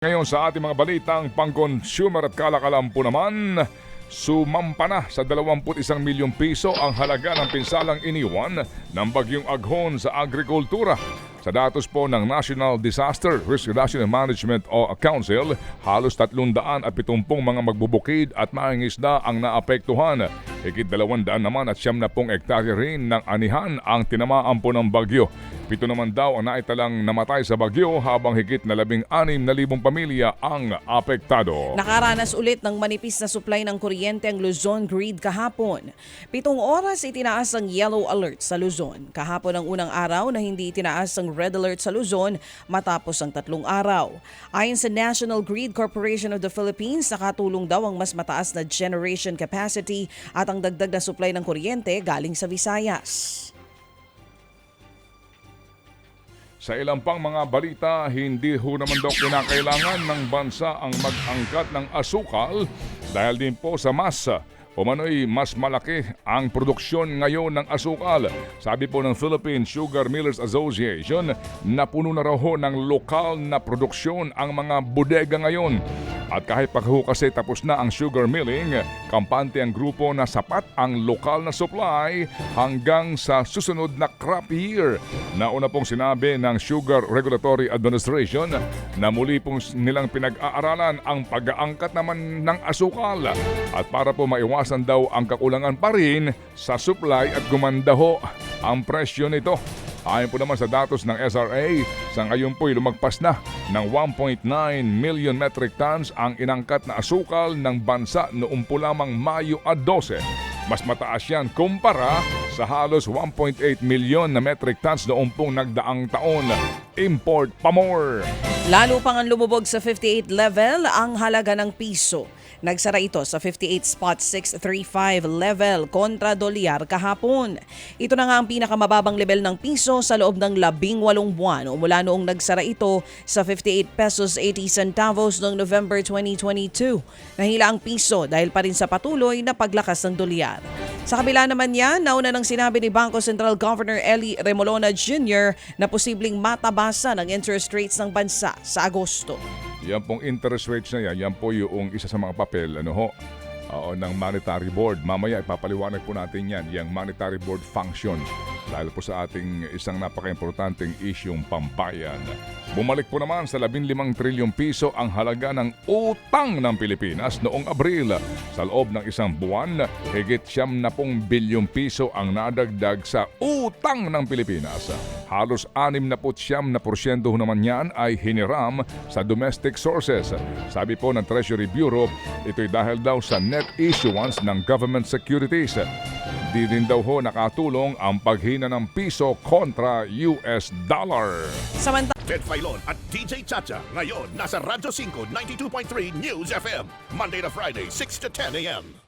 Ngayon sa ating mga balitang pang-consumer at kalakalampo naman, sumampa na sa 21 milyong piso ang halaga ng pinsalang iniwan ng bagyong aghon sa agrikultura. Sa datos po ng National Disaster Risk Reduction and Management o Council, halos 370 mga magbubukid at mangingisda ang naapektuhan. Higit 200 naman at siyam na pong ektarya rin ng anihan ang tinamaan po ng bagyo. Pito naman daw ang naitalang namatay sa bagyo habang higit na labing anim na libong pamilya ang apektado. Nakaranas ulit ng manipis na supply ng kuryente ang Luzon Grid kahapon. Pitong oras itinaas ang yellow alert sa Luzon. Kahapon ang unang araw na hindi itinaas ang red alert sa Luzon matapos ang tatlong araw. Ayon sa National Grid Corporation of the Philippines, nakatulong daw ang mas mataas na generation capacity at ang dagdag na supply ng kuryente galing sa Visayas. Sa ilang pang mga balita, hindi ho naman daw kinakailangan ng bansa ang mag-angkat ng asukal dahil din po sa masa. Umano'y mas malaki ang produksyon ngayon ng asukal. Sabi po ng Philippine Sugar Millers Association, napuno na raw ho ng lokal na produksyon ang mga bodega ngayon. At kahit pa ho kasi tapos na ang sugar milling, kampante ang grupo na sapat ang lokal na supply hanggang sa susunod na crop year. Nauna pong sinabi ng Sugar Regulatory Administration na muli pong nilang pinag-aaralan ang pag-aangkat naman ng asukal. At para po maiwasan daw ang kakulangan pa rin sa supply at gumanda ho ang presyo nito. Ayon po naman sa datos ng SRA, sa ngayon po'y lumagpas na ng 1.9 million metric tons ang inangkat na asukal ng bansa noong po lamang Mayo at 12. Mas mataas yan kumpara sa halos 1.8 million na metric tons noong pong nagdaang taon. Import pa more! Lalo pang ang lumubog sa 58 level ang halaga ng piso. Nagsara ito sa 58.635 level kontra dolyar kahapon. Ito na nga ang pinakamababang level ng piso sa loob ng labing walong buwan o mula noong nagsara ito sa 58 pesos 80 centavos noong November 2022. Nahila ang piso dahil pa rin sa patuloy na paglakas ng dolyar. Sa kabila naman yan, nauna nang sinabi ni Bangko Central Governor Eli Remolona Jr. na posibleng matabasa ng interest rates ng bansa sa Agosto. Yan pong interest rates na yan, yan po yung isa sa mga papel, ano ho, oo, ng Monetary Board. Mamaya ipapaliwanag po natin yan, yung Monetary Board function. Dahil po sa ating isang napaka-importanting isyong pambayan. Bumalik po naman sa 15 trilyong piso ang halaga ng utang ng Pilipinas noong Abril. Sa loob ng isang buwan, higit siyam na pong bilyong piso ang nadagdag sa utang ng Pilipinas. Halos 69 na porsyento naman yan ay hiniram sa domestic sources. Sabi po ng Treasury Bureau, ito'y dahil daw sa net issuance ng government securities. Di din daw ho nakatulong ang paghina ng piso kontra US dollar. Samantala, Ted Filon at DJ Chacha. Ngayon, nasa Radyo 5, 92.3 News FM. Monday to Friday, 6 to 10 a.m.